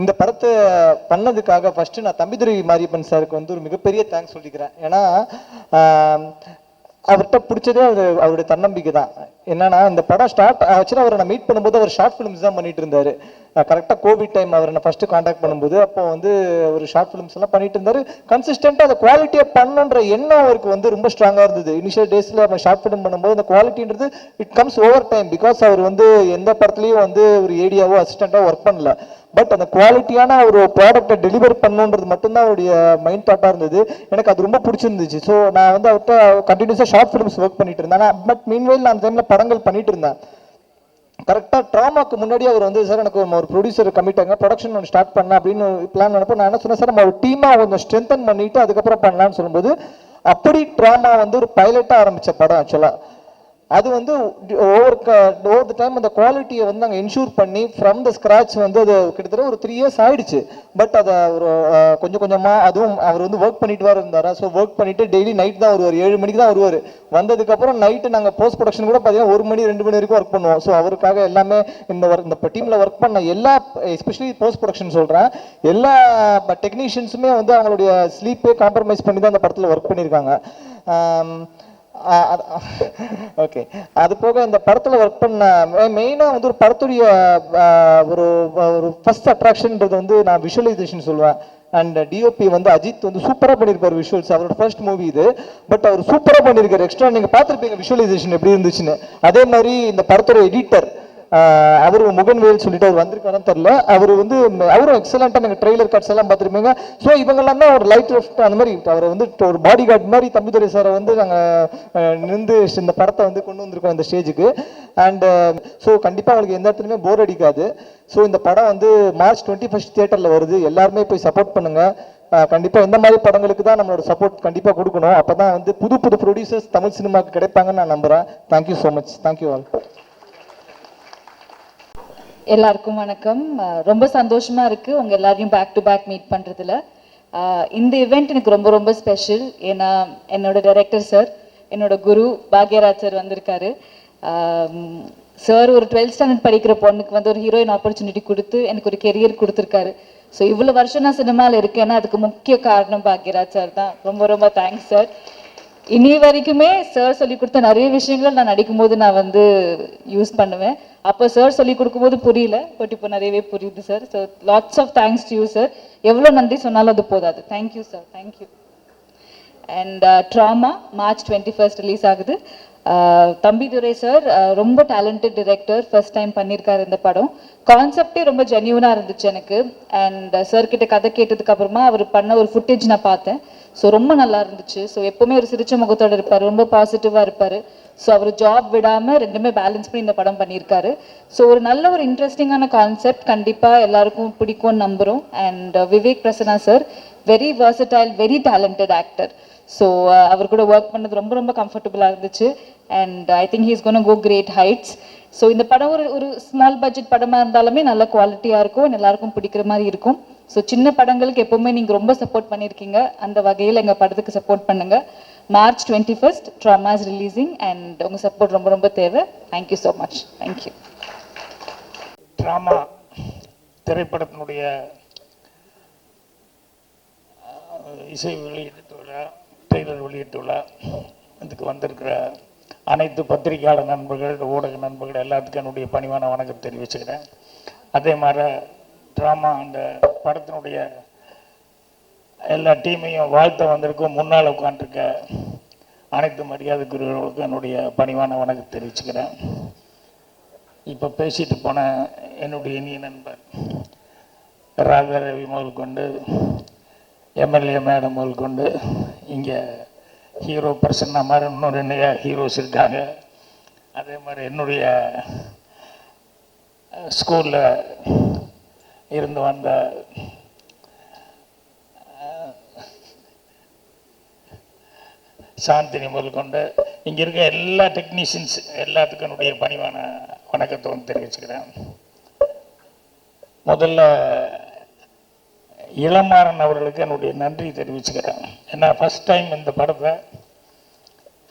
இந்த படத்தை பண்ணதுக்காக ஃபர்ஸ்ட் நான் தம்பிதுரை மாரியப்பன் சாருக்கு வந்து ஒரு மிகப்பெரிய தேங்க்ஸ் சொல்லிக்கிறேன். ஏன்னா அவர்கிட்ட பிடிச்சதே அது அவருடைய தன்னம்பிக்கை தான். என்னன்னா இந்த படம் ஸ்டார்ட் ஆக்சுவலாக அவரை நான் மீட் பண்ணும்போது அவர் ஷார்ட் ஃபிலிம்ஸ் தான் பண்ணிட்டு இருந்தார். கரெக்டாக கோவிட் டைம் அவரை நான் ஃபஸ்ட்டு காண்டாக்ட் பண்ணும்போது அப்போ வந்து ஒரு ஷார்ட் ஃபிலிம்ஸ் எல்லாம் பண்ணிட்டு இருந்தார். கன்சிஸ்டண்ட்டாக அந்த குவாலிட்டியை பண்ணுன்ற எண்ணம் அவருக்கு வந்து ரொம்ப ஸ்ட்ராங்காக இருந்தது. இனிஷியல் டேஸில் நம்ம ஷார்ட் ஃபிலிம் பண்ணும்போது அந்த குவாலிட்டின்றது it comes over time because அவர் வந்து எந்த படத்துலையும் வந்து ஒரு ஏடியாவோ அசிஸ்டண்ட்டாக ஒர்க் பண்ணல. பட் அந்த குவாலிட்டியான ஒரு ப்ராடக்ட்டை டெலிவர் பண்ணுன்றது மட்டும்தான் அவருடைய மைண்ட் தாட்டாக இருந்தது. எனக்கு அது ரொம்ப பிடிச்சிருந்துச்சு. ஸோ நான் வந்து அவர்கிட்ட கண்டினியூஸாக ஷார்ட் ஃபிலிம்ஸ் ஒர்க் பண்ணிட்டு இருந்தேன். பட் மீன்வேல் நான் அந்த டைமில் படங்கள் பண்ணிட்டு இருந்தேன். கரெக்டாக ட்ராமாக்கு முன்னாடி அவர் வந்து சார் எனக்கு ஒரு ப்ரொடியூசர் கம்மிட்டாங்க ப்ரொடக்ஷன் ஒன்று ஸ்டார்ட் பண்ண அப்படின்னு பிளான் பண்ணப்போ நான் என்ன சொன்னேன் சார் நம்ம ஒரு டீமாக கொஞ்சம் ஸ்ட்ரென்தன் பண்ணிட்டு அதுக்கப்புறம் பண்ணலான்னு சொல்லும்போது அப்படி ட்ராமா வந்து ஒரு பைலட்டாக ஆரம்பித்த படம் ஆக்சுவலாக அது வந்து ஓவர் ஓவர் த டைம் அந்த குவாலிட்டியை வந்து நாங்கள் இன்ஷூர் பண்ணி ஃப்ரம் த ஸ்க்ராட்ச் வந்து அது கிட்டத்தட்ட ஒரு த்ரீ இயர்ஸ் ஆயிடுச்சு. பட் அதை ஒரு கொஞ்சம் கொஞ்சமாக அதுவும் அவர் வந்து ஒர்க் பண்ணிட்டு வர இருந்தாரா? ஸோ ஒர்க் பண்ணிட்டு டெய்லி நைட் தான் வருவார். ஏழு மணிக்கு தான் வருவார். வந்ததுக்கப்புறம் நைட்டு நாங்கள் போஸ்ட் ப்ரொடக்ஷன் கூட பார்த்தீங்கன்னா ஒரு மணி ரெண்டு மணி வரைக்கும் ஒர்க் பண்ணுவோம். ஸோ அவருக்காக எல்லாமே இந்த ஒர்க் இந்த டீமில் ஒர்க் பண்ண எல்லா எஸ்பெஷலி போஸ்ட் ப்ரொடக்ஷன் சொல்கிறேன் எல்லா டெக்னீஷியன்ஸுமே வந்து அவங்களுடைய ஸ்லீப்பே காம்ப்ரமைஸ் பண்ணி தான் அந்த படத்தில் ஒர்க் பண்ணியிருக்காங்க ஓகே. அது போக இந்த படத்தில் ஒர்க் பண்ண மெயினாக வந்து ஒரு படத்துடைய ஒரு ஒரு ஃபஸ்ட் அட்ராக்ஷன்ன்றது வந்து நான் விஷுவலைசேஷன் சொல்லுவேன் அண்ட் டிஓபி வந்து அஜித் வந்து சூப்பராக பண்ணியிருப்பார் விஷுவல்ஸ் அவரோட ஃபர்ஸ்ட் மூவி இது. பட் அவர் சூப்பராக பண்ணியிருக்காரு எக்ஸ்ட்ரா நீங்கள் பார்த்துருப்பீங்க விஷுவலைசேஷன் எப்படி இருந்துச்சுன்னு. அதே மாதிரி இந்த படத்தோட எடிட்டர் அவர் முகன்வேல் சொல்லிட்டு அவர் வந்திருக்காருன்னு தெரில அவர் வந்து அவரும் எக்ஸலண்ட்டாக நீங்கள் ட்ரெய்லர் கார்ட்ஸ் எல்லாம் பார்த்துருப்பீங்க. ஸோ இவங்கெல்லாம் தான் ஒரு லைட் லெஃப்ட் அந்த மாதிரி அவரை வந்து ஒரு பாடி கார்டு மாதிரி தம்பிதுரை சாரை வந்து நாங்கள் நின்று இந்த படத்தை வந்து கொண்டு வந்திருக்கோம் அந்த ஸ்டேஜுக்கு அண்ட் ஸோ கண்டிப்பாக அவங்களுக்கு எந்த இடத்துலையுமே போர் அடிக்காது. ஸோ இந்த படம் வந்து மார்ச் டுவெண்ட்டி ஃபஸ்ட் தியேட்டரில் வருது. எல்லாருமே போய் சப்போர்ட் பண்ணுங்க. கண்டிப்பாக இந்த மாதிரி படங்களுக்கு தான் நம்மளோட சப்போர்ட் கண்டிப்பாக கொடுக்கணும். அப்போ தான் வந்து புது புது ப்ரொடியூசர்ஸ் தமிழ் சினிமாக்கு கிடைப்பாங்கன்னு நான் நம்புகிறேன் thank you so much thank you all எல்லாருக்கும் வணக்கம். ரொம்ப சந்தோஷமா இருக்கு உங்க எல்லாரையும் பேக் டு பேக் மீட் பண்றதுல. இந்த இவெண்ட் எனக்கு ரொம்ப ரொம்ப ஸ்பெஷல் ஏன்னா என்னோட டைரக்டர் சார் என்னோட குரு பாக்யராஜ் சார் வந்திருக்காரு சார் ஒரு டுவெல்த் ஸ்டாண்டர்ட் படிக்கிற பொண்ணுக்கு வந்து ஒரு ஹீரோயின் ஆப்பர்ச்சுனிட்டி கொடுத்து எனக்கு ஒரு கெரியர் கொடுத்துருக்காரு. ஸோ இவ்வளோ வருஷம் நான் சினிமாவில் இருக்கேன்னா அதுக்கு முக்கிய காரணம் பாக்யராஜ் சார் தான். ரொம்ப ரொம்ப தேங்க்ஸ் சார் இனி வரைக்குமே சார் சொல்லி கொடுத்த நிறைய விஷயங்கள் நான் நடிக்கும்போது நான் வந்து யூஸ் பண்ணுவேன். அப்போ சார் சொல்லி கொடுக்கும்போது புரியல. பட் இப்போ நிறையவே புரியுது sir so lots of thanks to you sir எவ்வளோ நன்றி சொன்னாலும் அது போதாது. Thank you sir thank you and drama March twenty first release ஆகுது. தம்பிதுரை சார் ரொம்ப டேலண்டட் டிரெக்டர் ஃபர்ஸ்ட் டைம் பண்ணியிருக்காரு இந்த படம். கான்செப்டே ரொம்ப ஜென்யூனாக இருந்துச்சு எனக்கு. அண்ட் சார் கிட்ட கதை கேட்டதுக்கு அப்புறமா அவர் பண்ண ஒரு ஃபுட்டேஜ் நான் பார்த்தேன். ஸோ ரொம்ப நல்லா இருந்துச்சு. ஸோ எப்பவுமே ஒரு சிரிச்ச முகத்தோட இருப்பார். ரொம்ப பாசிட்டிவாக இருப்பார். ஸோ அவர் ஜாப் விடாமல் ரெண்டுமே பேலன்ஸ் பண்ணி இந்த படம் பண்ணியிருக்காரு. ஸோ ஒரு நல்ல ஒரு இன்ட்ரெஸ்டிங்கான கான்செப்ட் கண்டிப்பாக எல்லாருக்கும் பிடிக்கும்னு நம்புகிறோம் and uh, Vivek Prasanna sir very versatile very talented actor so அவர் கூட ஒர்க் பண்ணது ரொம்ப ரொம்ப கம்ஃபர்டபுளாக இருந்துச்சு. And I think he's gonna go great heights so இந்த படம் ஒரு ஒரு ஸ்மால் பட்ஜெட் படமாக இருந்தாலுமே நல்ல குவாலிட்டியாக இருக்கும். எல்லாருக்கும் பிடிக்கிற மாதிரி இருக்கும். ஸோ சின்ன படங்களுக்கு எப்போவுமே நீங்கள் ரொம்ப சப்போர்ட் பண்ணியிருக்கீங்க. அந்த வகையில் எங்கள் படத்துக்கு சப்போர்ட் பண்ணுங்க. March twenty first dramas releasing and உங்கள் சப்போர்ட் ரொம்ப ரொம்ப தேவை. Thank you so much thank you drama திரைப்படத்தினுடைய இசை வெளியீட்டு விழா ட்ரெய்லர் வெளியீட்டு விழா இதுக்கு வந்திருக்கிற அனைத்து பத்திரிகையாளர் நண்பர்கள் ஊடக நண்பர்கள் எல்லாத்துக்கும் என்னுடைய பணிவான வணக்கம் தெரிவிச்சுக்கிறேன். அதே மாதிரி ட்ராமா அந்த படத்தினுடைய எல்லா டீமையும் வாழ்த்த வந்திருக்கும். முன்னால் உட்காந்துருக்க அனைத்து மரியாதைக்குரியவர்களுக்கும் என்னுடைய பணிவான வணக்கம் தெரிவிச்சுக்கிறேன். இப்போ பேசிட்டு போன என்னுடைய இனிய நண்பர் ராதாரவி முதல் கொண்டு எம்எல்ஏ மேடம் முதல் கொண்டு இங்கே ஹீரோ பர்சன்னா மாதிரி இன்னொரு ரெண்டு ஹீரோஸ் இருக்காங்க. அதே மாதிரி என்னுடைய ஸ்கூலில் இருந்து வந்த சாந்தினி முதல் கொண்டு இங்கே இருக்க எல்லா டெக்னீஷியன்ஸ் எல்லாத்துக்கும் என்னுடைய பணிவான வணக்கத்தை வந்து தெரிவிச்சுக்கிறேன். முதல்ல இளமாறன் அவர்களுக்கு என்னுடைய நன்றி தெரிவிச்சுக்கிறேன். ஏன்னா ஃபஸ்ட் டைம் இந்த படத்தை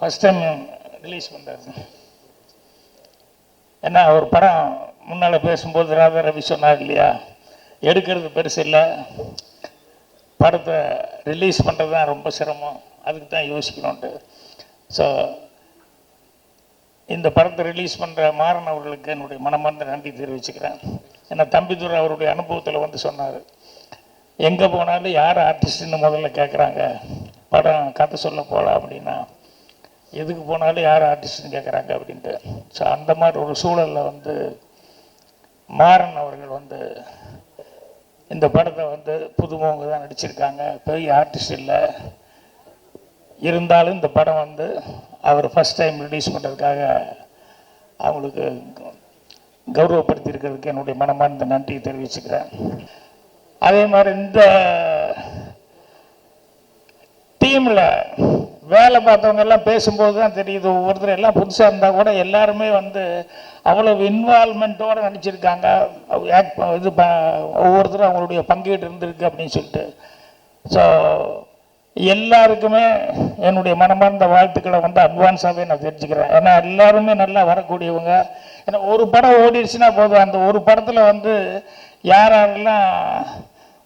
ஃபஸ்ட் டைம் ரிலீஸ் பண்ணுறாரு ஏன்னா அவர் படம் முன்னால் பேசும்போது ராதா ரவி சொன்னார் இல்லையா எடுக்கிறது பெருசு இல்லை படத்தை ரிலீஸ் பண்ணுறது தான் ரொம்ப சிரமம். அதுக்கு தான் யோசிக்கணும்ட்டு ஸோ இந்த படத்தை ரிலீஸ் பண்ணுற மாறன் அவர்களுக்கு என்னுடைய மனமார்ந்த நன்றி தெரிவிச்சுக்கிறேன். ஏன்னா தம்பிதுரை அவருடைய அனுபவத்தில் வந்து சொன்னார் எங்கே போனாலும் யார் ஆர்டிஸ்ட்னு முதல்ல கேட்குறாங்க படம் கதை சொல்ல போகலாம் அப்படின்னா எதுக்கு போனாலும் யார் ஆர்டிஸ்ட்னு கேட்குறாங்க அப்படின்ட்டு. ஸோ அந்த மாதிரி ஒரு சூழலில் வந்து மாறன் அவர்கள் வந்து இந்த படத்தை வந்து புதுமுகங்க தான் நடிச்சிருக்காங்க. பெரிய ஆர்டிஸ்ட் இல்லை. இருந்தாலும் இந்த படம் வந்து அவர் ஃபஸ்ட் டைம் ரிலீஸ் பண்ணுறதுக்காக அவங்களுக்கு கௌரவப்படுத்தியிருக்கிறதுக்கு என்னுடைய மனமார்ந்த நன்றியை தெரிவிச்சுக்கிறேன். அதே மாதிரி இந்த டீமில் வேலை பார்த்தவங்க எல்லாம் பேசும்போது தான் தெரியுது ஒவ்வொருத்தர் எல்லாம் புதுசாக இருந்தால் கூட எல்லாருமே வந்து அவ்வளவு இன்வால்மெண்ட்டோடு நடிச்சிருக்காங்க. இது ப ஒவ்வொருத்தரும் அவங்களுடைய பங்கீடு இருந்திருக்கு அப்படின்னு சொல்லிட்டு. ஸோ எல்லாருக்குமே என்னுடைய மனமார்ந்த வாழ்த்துக்களை வந்து அட்வான்ஸாகவே நான் தெரிஞ்சுக்கிறேன். ஏன்னா எல்லாருமே நல்லா வரக்கூடியவங்க. ஏன்னா ஒரு படம் ஓடிடுச்சுன்னா போதும். அந்த ஒரு படத்தில் வந்து யார் யாரெல்லாம்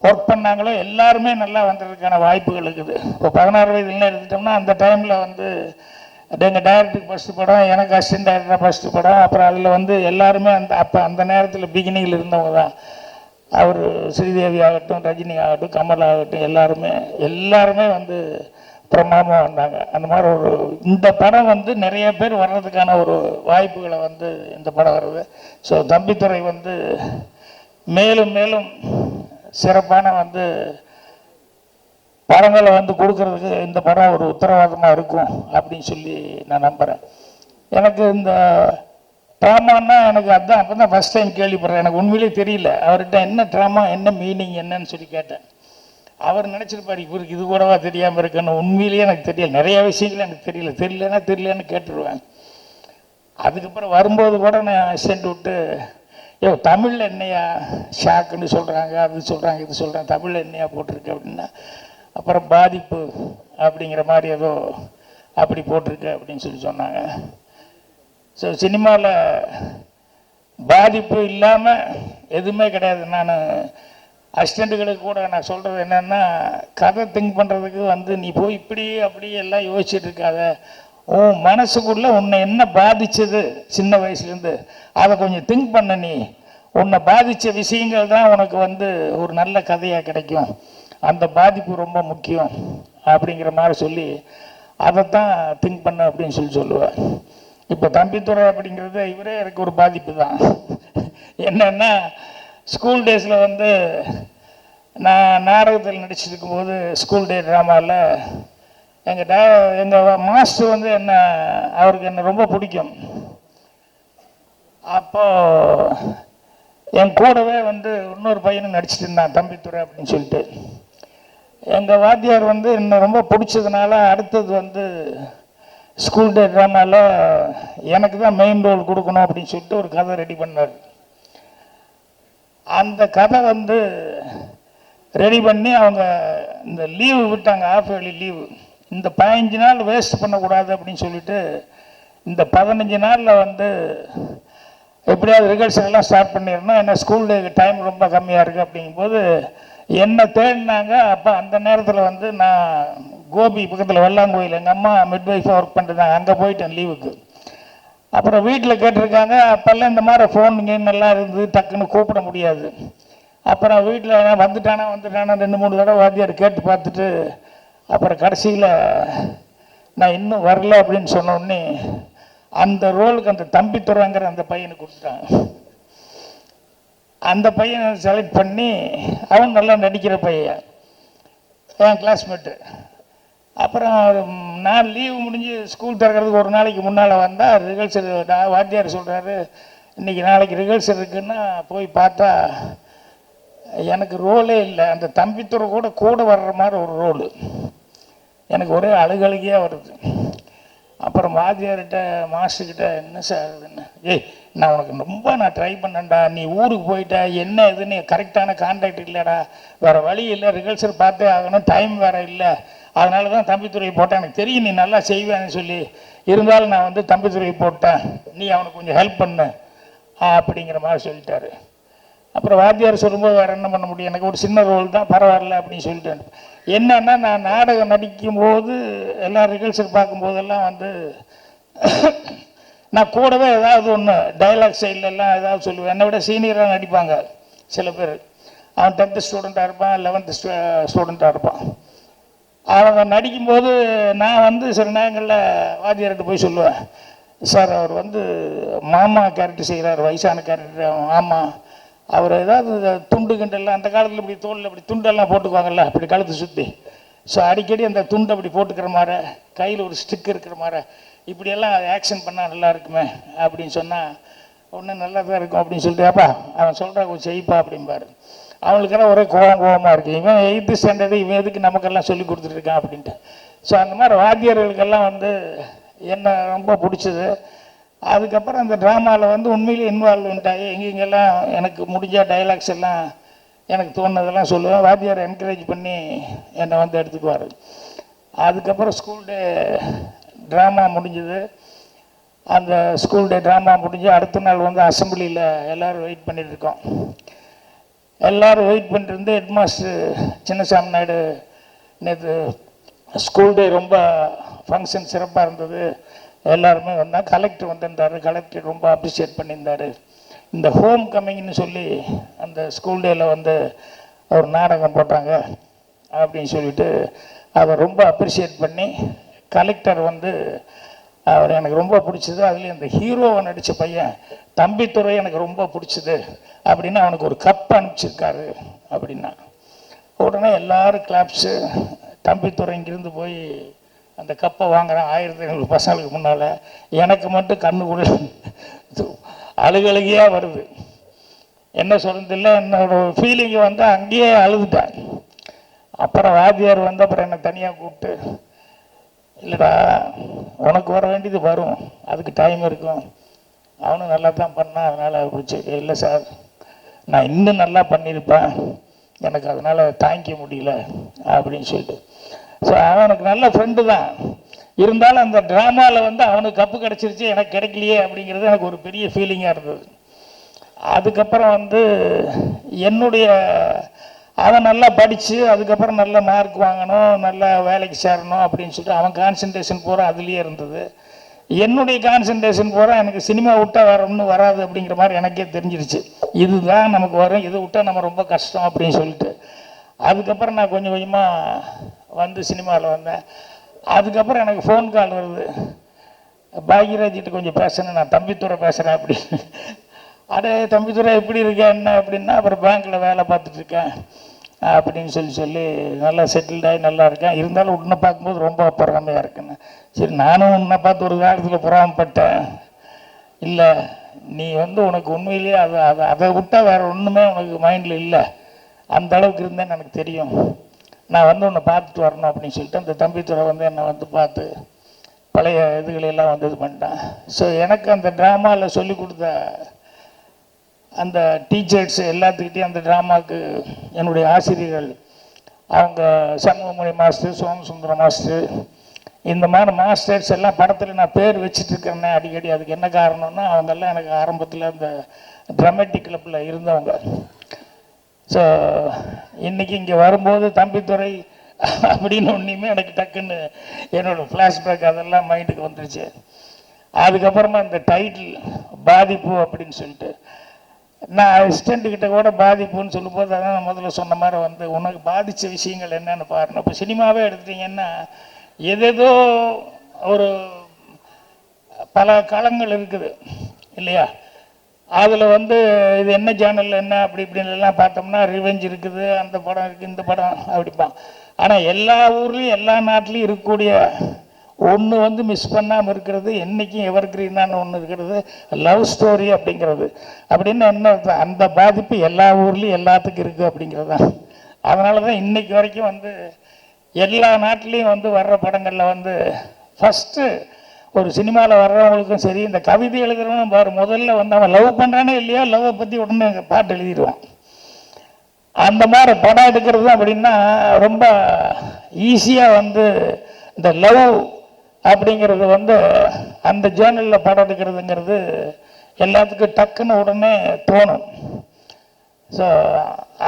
ஒர்க் பண்ணாங்களோ எல்லாருமே நல்லா வந்ததுக்கான வாய்ப்புகள் இருக்குது. இப்போ பதினாறு வயதுலாம் எடுத்துட்டோம்னா அந்த டைமில் வந்து எங்கள் டைரக்டருக்கு ஃபஸ்ட்டு படம் எனக்கு அசிஸ்டன்ட் டைரக்டர் ஃபஸ்ட்டு படம் அப்புறம் அதில் வந்து எல்லாருமே அந்த அப்போ அந்த நேரத்தில் பிகினிங்கில் இருந்தவங்க தான். அவர் ஸ்ரீதேவி ஆகட்டும் ரஜினி ஆகட்டும் கமல் ஆகட்டும் எல்லாருமே எல்லாருமே வந்து பிரமாதமாக வந்தாங்க. அந்த மாதிரி ஒரு இந்த படம் வந்து நிறைய பேர் வர்றதுக்கான ஒரு வாய்ப்புகளை வந்து இந்த படம் வருது ஸோ தம்பித்துறை வந்து மேலும் மேலும் சிறப்பான வந்து படங்களை வந்து கொடுக்கறதுக்கு இந்த படம் ஒரு உத்தரவாதமாக இருக்கும் அப்படின்னு சொல்லி நான் நம்புகிறேன் எனக்கு இந்த ட்ராமான்னா எனக்கு அதான் அப்போ தான் ஃபஸ்ட் டைம் கேள்விப்படுறேன். எனக்கு உண்மையிலே தெரியல. அவர்கிட்ட என்ன ட்ராமா என்ன மீனிங் என்னன்னு சொல்லி கேட்டேன். அவர் நினச்சிருப்பார் இவருக்கு இது கூடவா தெரியாமல் இருக்குன்னு. உண்மையிலேயே எனக்கு தெரியல. நிறைய விஷயங்கள் எனக்கு தெரியல. தெரியலன்னா தெரியலன்னு கேட்டுருவேன். அதுக்கப்புறம் வரும்போது கூட நான் சென்று விட்டு ஏ தமிழில் என்னையா? ஷாக்குன்னு சொல்கிறாங்க அது சொல்கிறாங்க இது சொல்கிறாங்க தமிழில் என்னையா போட்டிருக்கு? அப்படின்னா அப்புறம் பாதிப்பு அப்படிங்கிற மாதிரி ஏதோ அப்படி போட்டிருக்கு அப்படின்னு சொல்லி சொன்னாங்க. ஸோ சினிமாவில் பாதிப்பு இல்லாமல் எதுவுமே கிடையாது. நான் அசிஸ்டண்ட்டுகளுக்கு கூட நான் சொல்கிறது என்னென்னா கதை திங்க் பண்ணுறதுக்கு வந்து நீ போய் இப்படி அப்படி எல்லாம் யோசிச்சுட்டு இருக்காத. உன் மனசுக்குள்ளே உன்னை என்ன பாதித்தது சின்ன வயசுலேருந்து அதை கொஞ்சம் திங்க் பண்ண நீ. உன்னை பாதித்த விஷயங்கள் தான் உனக்கு வந்து ஒரு நல்ல கதையாக கிடைக்கும். அந்த பாதிப்பு ரொம்ப முக்கியம். அப்படிங்கிற மாதிரி சொல்லி அதைத்தான் திங்க் பண்ண அப்படின்னு சொல்லி சொல்லுவேன். இப்போ தம்பித்துறை அப்படிங்கிறது இவரே எனக்கு ஒரு பாதிப்பு தான் என்னென்னா ஸ்கூல் டேஸில் வந்து நான் நாடகத்தில் நடிச்சிருக்கும் போது ஸ்கூல் டே ட்ராமாவில் எங்கள் டா எங்கள் மாஸ்டர் வந்து என்ன அவருக்கு என்ன ரொம்ப பிடிக்கும். அப்போ என் கூடவே வந்து இன்னொரு பையனும் நடிச்சிட்டு இருந்தான் தம்பித்துறை அப்படின்னு சொல்லிட்டு. எங்கள் வாத்தியார் வந்து என்னை ரொம்ப பிடிச்சதுனால அடுத்தது வந்து ஸ்கூல் டே எனக்கு தான் மெயின் ரோல் கொடுக்கணும் அப்படின்னு சொல்லிட்டு ஒரு கதை ரெடி பண்ணார். அந்த கதை வந்து ரெடி பண்ணி அவங்க இந்த லீவு விட்டாங்க ஆஃப் ஏர்லி லீவு இந்த பதினஞ்சு நாள் வேஸ்ட் பண்ணக்கூடாது அப்படின்னு சொல்லிட்டு இந்த பதினஞ்சு நாளில் வந்து எப்படியாவது ரிகர்சல் எல்லாம் ஸ்டார்ட் பண்ணிடணும். ஏன்னா ஸ்கூல் டேக்கு டைம் ரொம்ப கம்மியாக இருக்குது அப்படிங்கும்போது என்னை தேடினாங்க. அப்போ அந்த நேரத்தில் வந்து நான் கோபி பக்கத்தில் வெள்ளாங்கோயில் எங்கள் அம்மா மிட்வைஸாக ஒர்க் பண்ணிருந்தாங்க அங்கே போயிட்டேன் லீவுக்கு அப்புறம் வீட்டில் கேட்டிருக்காங்க அப்போல்லாம் இந்த மாதிரி ஃபோன் கீன் நல்லா இருந்து டக்குன்னு கூப்பிட முடியாது. அப்புறம் வீட்டில் வந்துட்டானா வந்துட்டானா ரெண்டு மூணு தடவை வாத்தியார் கேட்டு பார்த்துட்டு அப்புறம் கடைசியில் நான் இன்னும் வரல அப்படின்னு சொன்னோடனே அந்த ரோலுக்கு அந்த தம்பி துறங்கிற அந்த பையனை கொடுத்துட்டாங்க அந்த பையனை செலக்ட் பண்ணி அவன் நல்லா நடிக்கிற பையன். என் கிளாஸ்மேட்டு அப்புறம் நான் லீவு முடிஞ்சு ஸ்கூல் திறக்கிறதுக்கு ஒரு நாளைக்கு முன்னால் வந்தால் ரிஹர்சல் வாத்தியார் சொல்கிறாரு இன்னைக்கு நாளைக்கு ரிஹர்சல் இருக்குன்னா போய் பார்த்தா எனக்கு ரோலே இல்லை. அந்த தம்பித்துறை கூட கூட வர்ற மாதிரி ஒரு ரோலு எனக்கு ஒரே அழுகழுகியாக வருது. அப்புறம் வாத்தியார்கிட்ட மாஸ்டர்கிட்ட என்ன சார் இதுன்னு ஏய் நான் உனக்கு ரொம்ப நான் ட்ரை பண்ணேன்டா. நீ ஊருக்கு போயிட்ட என்ன இதுன்னு கரெக்டான கான்டாக்ட் இல்லைடா. வேறு வழி இல்லை. ரிஹர்சல் பார்த்தே ஆகணும். டைம் வேறு இல்லை. அதனால தான் தம்பித்துறை போட்டேன். எனக்கு தெரியும் நீ நல்லா செய்வேன்னு சொல்லி. இருந்தாலும் நான் வந்து தம்பித்துறை போட்டேன். நீ அவனுக்கு கொஞ்சம் ஹெல்ப் பண்ணு அப்படிங்கிற மாதிரி சொல்லிட்டாரு. அப்புறம் வாத்தியார் சொல்லும்போது வேறு என்ன பண்ண முடியும்? எனக்கு ஒரு சின்ன ரோல் தான் பரவாயில்ல அப்படின்னு சொல்லிட்டேன். என்னன்னா நான் நாடகம் நடிக்கும்போது எல்லா ரிஹர்சல் பார்க்கும்போதெல்லாம் வந்து நான் கூடவே ஏதாவது ஒன்று டைலாக் சைட்லலாம் ஏதாவது சொல்லுவேன். என்னை விட சீனியராக நடிப்பாங்க சில பேர். அவன் டென்த்து ஸ்டூடெண்ட்டாக இருப்பான் லெவன்த்து ஸ்டூடெண்ட்டாக இருப்பான். அவன் நடிக்கும்போது நான் வந்து சில நேரங்களில் வாத்தியார்கிட்ட போய் சொல்லுவேன். சார் அவர் வந்து மாமா கேரக்டர் செய்கிறார் வயசான கேரக்டர் மாமா அவர் ஏதாவது துண்டு கிண்டெல்லாம் அந்த காலத்தில் இப்படி தோளில் இப்படி துண்டெல்லாம் போட்டுக்குவாங்கல்ல இப்படி கழுத்து சுற்றி ஸோ அடிக்கடி அந்த துண்டை அப்படி போட்டுக்கிற மாதிரி கையில் ஒரு ஸ்டிக் இருக்கிற மாதிரி இப்படியெல்லாம் ஆக்ஷன் பண்ணால் நல்லா இருக்குமே அப்படின்னு சொன்னால் ஒன்றும் நல்லா தான் இருக்கும் அப்படின்னு சொல்லிட்டு அப்பா அவன் சொல்கிறா கொஞ்சம் செய்ப்பா அப்படிம்பாரு. அவங்களுக்கெல்லாம் ஒரே கோபம் கோபமாக இருக்குது இவன் எயித்து ஸ்டாண்டர்டு இவன் எதுக்கு நமக்கெல்லாம் சொல்லி கொடுத்துட்ருக்கான் அப்படின்ட்டு. ஸோ அந்த மாதிரி வாத்தியார்களுக்கெல்லாம் வந்து என்ன ரொம்ப பிடிச்சது. அதுக்கப்புறம் அந்த ட்ராமாவில் வந்து உண்மையிலே இன்வால்வ்மெண்ட் ஆகி எங்கெங்கெல்லாம் எனக்கு முடிஞ்ச டைலாக்ஸ் எல்லாம் எனக்கு தோணுனதெல்லாம் சொல்லுவேன். வாத்தியார் என்கரேஜ் பண்ணி என்னை வந்து எடுத்துக்குவார். அதுக்கப்புறம் ஸ்கூல் டே ட்ராமா முடிஞ்சது. அந்த ஸ்கூல் டே ட்ராமா முடிஞ்சு அடுத்த நாள் வந்து அசம்பிளியில் எல்லோரும் வெயிட் பண்ணிகிட்ருக்கோம் எல்லாரும் வெயிட் பண்ணிட்டு ஹெட் மாஸ்டர் சின்னசாமி நாயுடு நேற்று ஸ்கூல் டே ரொம்ப ஃபங்க்ஷன் சிறப்பாக இருந்தது. எல்லாருமே வந்தால் கலெக்டர் வந்திருந்தார். கலெக்டர் ரொம்ப அப்ரிஷியேட் பண்ணியிருந்தார். இந்த ஹோம் கம்மிங்னு சொல்லி அந்த ஸ்கூல் டேயில் வந்து ஒரு நாடகம் போட்டாங்க அப்படின்னு சொல்லிட்டு அதை ரொம்ப அப்ரிஷியேட் பண்ணி கலெக்டர் வந்து அவர் எனக்கு ரொம்ப பிடிச்சது. அதுலேயும் இந்த ஹீரோவை நடித்த பையன் தம்பித்துறை எனக்கு ரொம்ப பிடிச்சது. அப்படின்னு அவனுக்கு ஒரு கப் அனுப்பிச்சிருக்காரு அப்படின்னா. உடனே எல்லாரும் கிளாப்ஸு தம்பித்துறை இங்கிருந்து போய் அந்த கப்பை வாங்குறேன். ஆயிரத்தி ஐநூறு பசங்களுக்கு முன்னால். எனக்கு மட்டும் கண்ணுக்குள்ள அழுகழுகையாக வருது. என்ன சொல்கிறதில்ல என்னோட ஃபீலிங் வந்து அங்கேயே அழுதுட்டேன். அப்புறம் வாத்தியார் வந்து அப்புறம் என்னை தனியாக கூப்பிட்டு இல்லைடா உனக்கு வர வேண்டியது வரும். அதுக்கு டைம் இருக்கும். அவனும் நல்லா தான் பண்ணான் அதனால் பிடிச்சி. இல்லை சார் நான் இன்னும் நல்லா பண்ணியிருப்பேன். எனக்கு அதனால் தாங்கிக்க முடியல அப்படின்னு சொல்லிட்டு. ஸோ அவனுக்கு நல்ல ஃப்ரெண்டு தான். இருந்தாலும் அந்த ட்ராமாவில் வந்து அவனுக்கு கப்பு கிடச்சிருச்சு எனக்கு கிடைக்கலையே அப்படிங்கிறது எனக்கு ஒரு பெரிய ஃபீலிங்காக இருந்தது. அதுக்கப்புறம் வந்து என்னுடைய அதை நல்லா படித்து அதுக்கப்புறம் நல்ல மார்க் வாங்கணும் நல்லா வேலைக்கு சேரணும் அப்படின்னு சொல்லிட்டு அவன் கான்சன்ட்ரேஷன் பூரா அதுலேயே இருந்தது. என்னுடைய கான்சன்ட்ரேஷன் பூரா எனக்கு சினிமா விட்டால் வரணும்னு ஒன்றும் வராது அப்படிங்கிற மாதிரி எனக்கே தெரிஞ்சிருச்சு. இதுதான் நமக்கு வரும் இதை விட்டா நம்ம ரொம்ப கஷ்டம் அப்படின்னு சொல்லிட்டு. அதுக்கப்புறம் நான் கொஞ்சம் கொஞ்சமாக வந்து சினிமாவில் வந்தேன். அதுக்கப்புறம் எனக்கு ஃபோன் கால் வருது. பாக்யராஜ்கிட்ட கொஞ்சம் பேசணும் நான் தம்பித்துறை பேசுகிறேன் அப்படி அடே தம்பித்துறை எப்படி இருக்கேன் என்ன? அப்படின்னா அப்புறம் பேங்க்கில் வேலை பார்த்துட்டு இருக்கேன். அப்படின்னு சொல்லி சொல்லி நல்லா செட்டில்டாகி நல்லா இருக்கேன். இருந்தாலும் உன்னை பார்க்கும்போது ரொம்ப பொறாமையாக இருக்குன்னு. சரி நானும் உன்னை பார்த்து ஒரு காலத்தில் பொறாமப்பட்டேன். இல்லை நீ வந்து உனக்கு உண்மையிலேயே அதை அதை அதை விட்டால் வேறு ஒன்றுமே உனக்கு மைண்டில் இல்லை. அந்த அளவுக்கு இருந்தேன்னு எனக்கு தெரியும். நான் வந்து உன்னை பார்த்துட்டு வரணும் அப்படின்னு சொல்லிட்டு அந்த தம்பித்துறை வந்து என்னை வந்து பார்த்து பழைய இதுகளெல்லாம் வந்து இது பண்ணிட்டான். ஸோ எனக்கு அந்த ட்ராமாவில் சொல்லி கொடுத்த அந்த டீச்சர்ஸ் எல்லாத்துக்கிட்டையும் அந்த ட்ராமாவுக்கு என்னுடைய ஆசிரியர்கள் அவங்க சண்முகமணி மாஸ்டர் சோமசுந்தரம் மாஸ்டர் இந்த மாதிரி மாஸ்டர்ஸ் எல்லாம் படத்தில் நான் பேர் வச்சுட்டு அடிக்கடி. அதுக்கு என்ன காரணம்னா அவங்கெல்லாம் எனக்கு ஆரம்பத்தில் அந்த ட்ரமேட்டிக் கிளப்பில் இருந்தவங்க. ஸோ இன்றைக்கி இங்கே வரும்போது தம்பித்துறை அப்படின்னு ஒன்றையுமே எனக்கு டக்குன்னு என்னோடய ஃப்ளாஷ்பேக் அதெல்லாம் மைண்டுக்கு வந்துருச்சு. அதுக்கப்புறமா இந்த டைட்டில் பாதிப்பு அப்படின்னு சொல்லிட்டு நான் அசிஸ்டண்ட் கிட்ட கூட பாதிப்புன்னு சொல்லும்போது அதான் நான் முதல்ல சொன்ன மாதிரி வந்து உனக்கு பாதித்த விஷயங்கள் என்னன்னு பாருங்க இப்போ சினிமாவே எடுத்துட்டீங்கன்னா எதேதோ ஒரு பல களங்கள் இருக்குது இல்லையா? அதில் வந்து இது என்ன சேனல் என்ன அப்படி இப்படின்லாம் பார்த்தோம்னா ரிவெஞ்ச் இருக்குது அந்த படம் இருக்குது இந்த படம் அப்படிப்பான் ஆனால் எல்லா ஊர்லேயும் எல்லா நாட்டிலையும் இருக்கக்கூடிய ஒன்று வந்து மிஸ் பண்ணாமல் இருக்கிறது என்றைக்கும் எவர் கிரீனான ஒன்று இருக்கிறது லவ் ஸ்டோரி அப்படிங்கிறது. அப்படின்னு என்ன அந்த பாதிப்பு எல்லா ஊர்லேயும் எல்லாத்துக்கும் இருக்குது அப்படிங்கிறது தான். அதனால தான் இன்றைக்கி வரைக்கும் வந்து எல்லா நாட்டிலையும் வந்து வர்ற படங்களில் வந்து ஃபஸ்ட்டு ஒரு சினிமாவில் வர்றவங்களுக்கும் சரி இந்த கவிதை எழுதுறவனும் பாரு முதல்ல வந்து அவன் லவ் பண்ணுறானே இல்லையோ லவ்வை பற்றி உடனே பாட்டு எழுதிடுவான். அந்த மாதிரி படம் எடுக்கிறது அப்படின்னா ரொம்ப ஈஸியாக வந்து இந்த லவ் அப்படிங்கிறது வந்து அந்த ஜேர்னலில் படம் எடுக்கிறதுங்கிறது எல்லாத்துக்கும் டக்குன்னு உடனே தோணும். ஸோ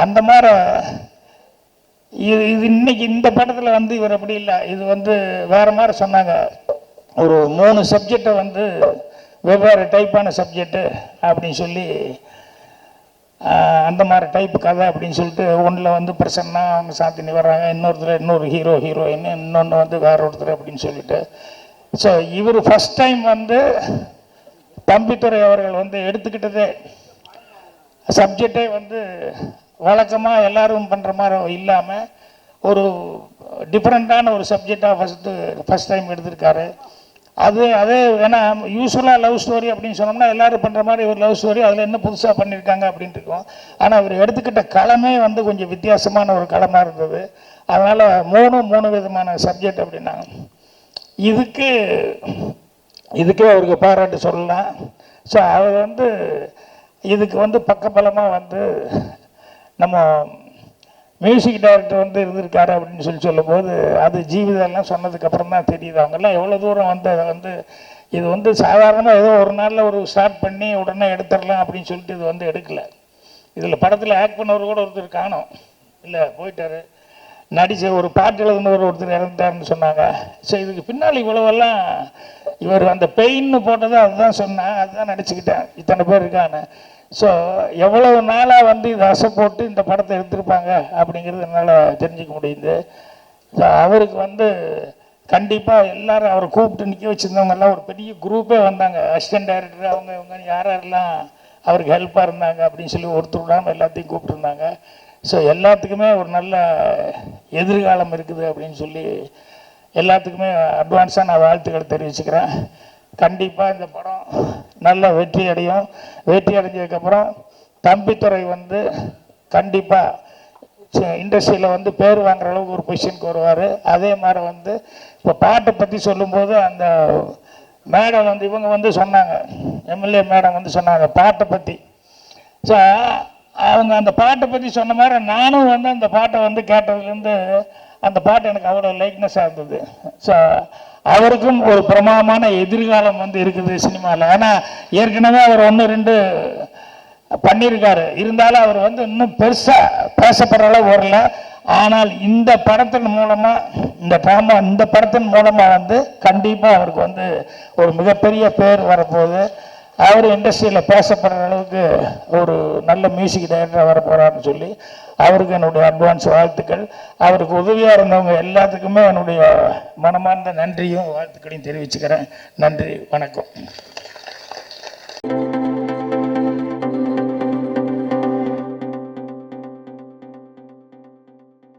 அந்த மாதிரி இது இது இன்னைக்கு இந்த படத்தில் வந்து இவர் அப்படி இல்லை. இது வந்து வேறு மாதிரி சொன்னாங்க. ஒரு மூணு சப்ஜெக்டை வந்து வெவ்வேறு டைப்பான சப்ஜெக்டு அப்படின்னு சொல்லி அந்த மாதிரி டைப் கதை அப்படின்னு சொல்லிட்டு ஒன்றில் வந்து பிரசன்னா அவங்க சாந்தினி வர்றாங்க இன்னொருத்தர் இன்னொரு ஹீரோ ஹீரோயின் இன்னொன்று வந்து வேற ஒருத்தர் அப்படின்னு சொல்லிட்டு. ஸோ இவர் ஃபஸ்ட் டைம் வந்து தம்பித்துறை அவர்கள் வந்து எடுத்துக்கிட்டதே சப்ஜெக்டே வந்து வழக்கமாக எல்லாரும் பண்ணுற மாதிரி இல்லாமல் ஒரு டிஃப்ரெண்ட்டான ஒரு சப்ஜெக்டாக ஃபஸ்ட்டு ஃபஸ்ட் டைம் எடுத்திருக்காரு. அது அதே ஏன்னா யூஸ்வலாக லவ் ஸ்டோரி அப்படின்னு சொன்னோம்னா எல்லாரும் பண்ணுற மாதிரி ஒரு லவ் ஸ்டோரி அதில் என்ன புதுசாக பண்ணியிருக்காங்க அப்படின்ட்டு இருக்கும். ஆனால் அவர் எடுத்துக்கிட்ட களமே வந்து கொஞ்சம் வித்தியாசமான ஒரு களமாக இருந்தது. அதனால் மூணு மூணு விதமான சப்ஜெக்ட் அப்படின்னாங்க. இதுக்கு இதுக்கே அவருக்கு பாராட்டு சொல்லலாம். ஸோ அவர் வந்து இதுக்கு வந்து பக்கபலமாக வந்து நம்ம மியூசிக் டைரக்டர் வந்து இருந்திருக்காரு அப்படின்னு சொல்லி சொல்லும்போது அது ஜீவிதெல்லாம் சொன்னதுக்கப்புறம் தான் தெரியுது. அவங்கெல்லாம் எவ்வளோ தூரம் வந்து அதை வந்து இது வந்து சாதாரணமாக ஏதோ ஒரு நாளில் ஒரு ஸ்டார்ட் பண்ணி உடனே எடுத்துடலாம் அப்படின்னு சொல்லிட்டு இது வந்து எடுக்கலை. இதில் படத்தில் ஆக்ட் பண்ணவர் கூட ஒருத்தர் காணும். இல்லை போயிட்டாரு. நடிச்ச ஒரு பாட்டு எழுதுனவர் ஒருத்தர் இறந்துட்டாருன்னு சொன்னாங்க. ஸோ இதுக்கு பின்னால் இவ்வளவெல்லாம் இவர் அந்த பெயின்னு போட்டதை அதுதான் சொன்னேன் அதுதான் நடிச்சுக்கிட்டேன். இத்தனை பேர் இருக்கான்னு. ஸோ எவ்வளவு நாளாக வந்து இதை அசை போட்டு இந்த படத்தை எடுத்திருப்பாங்க அப்படிங்கிறது என்னால் தெரிஞ்சுக்க முடியுது. ஸோ அவருக்கு வந்து கண்டிப்பாக எல்லாரும் அவரை கூப்பிட்டு நிற்க வச்சுருந்தவங்கெல்லாம் ஒரு பெரிய குரூப்பே வந்தாங்க. அசிஸ்டன்ட் டைரக்டர் அவங்க இவங்க யார் யாரெல்லாம் அவருக்கு ஹெல்ப்பாக இருந்தாங்க அப்படின்னு சொல்லி ஒருத்தர் விடாமல் எல்லாத்தையும் கூப்பிட்டுருந்தாங்க. ஸோ எல்லாத்துக்குமே ஒரு நல்ல எதிர்காலம் இருக்குது அப்படின்னு சொல்லி எல்லாத்துக்குமே அட்வான்ஸாக நான் வாழ்த்துக்களை தெரிவிச்சுக்கிறேன். கண்டிப்பாக இந்த படம் நல்ல வெற்றி அடையும் வெற்றி அடைஞ்சதுக்கப்புறம் தம்பித்துறை வந்து கண்டிப்பாக இண்டஸ்ட்ரியில் வந்து பேர் வாங்குற அளவுக்கு ஒரு பொசிஷனுக்கு வருவார். அதே மாதிரி வந்து இப்போ பாட்டை பற்றி சொல்லும்போது அந்த மேடம் வந்து இவங்க வந்து சொன்னாங்க எம்எல்ஏ மேடம் வந்து சொன்னாங்க பாட்டை பற்றி ஸோ அவங்க அந்த பாட்டை பற்றி சொன்ன மாதிரி நானும் வந்து அந்த பாட்டை வந்து கேட்டதுலேருந்து அந்த பாட்டு எனக்கு அவ்வளோ லைக்னஸாக இருந்தது. ஸோ அவருக்கும் ஒரு பிரமாதமான எதிர்காலம் வந்து இருக்குது சினிமாவில் ஏன்னா ஏற்கனவே அவர் ஒன்று ரெண்டு பண்ணியிருக்காரு. இருந்தாலும் அவர் வந்து இன்னும் பெருசாக பேசப்படுற அளவு வரல. ஆனால் இந்த படத்தின் மூலமாக இந்த ட்ராமா இந்த படத்தின் மூலமாக வந்து கண்டிப்பாக அவருக்கு வந்து ஒரு மிகப்பெரிய பேர் வரப்போகுது. அவர் இண்டஸ்ட்ரியில் பேசப்படுற அளவுக்கு ஒரு நல்ல மியூசிக் டைரக்டராக வர சொல்லி அவருக்கு என்னுடைய அட்வான்ஸ் வாழ்த்துக்கள். அவருக்கு உதவியாக இருந்தவங்க எல்லாத்துக்குமே என்னுடைய மனமார்ந்த நன்றியும் வாழ்த்துக்களையும் தெரிவிச்சுக்கிறேன். நன்றி வணக்கம்.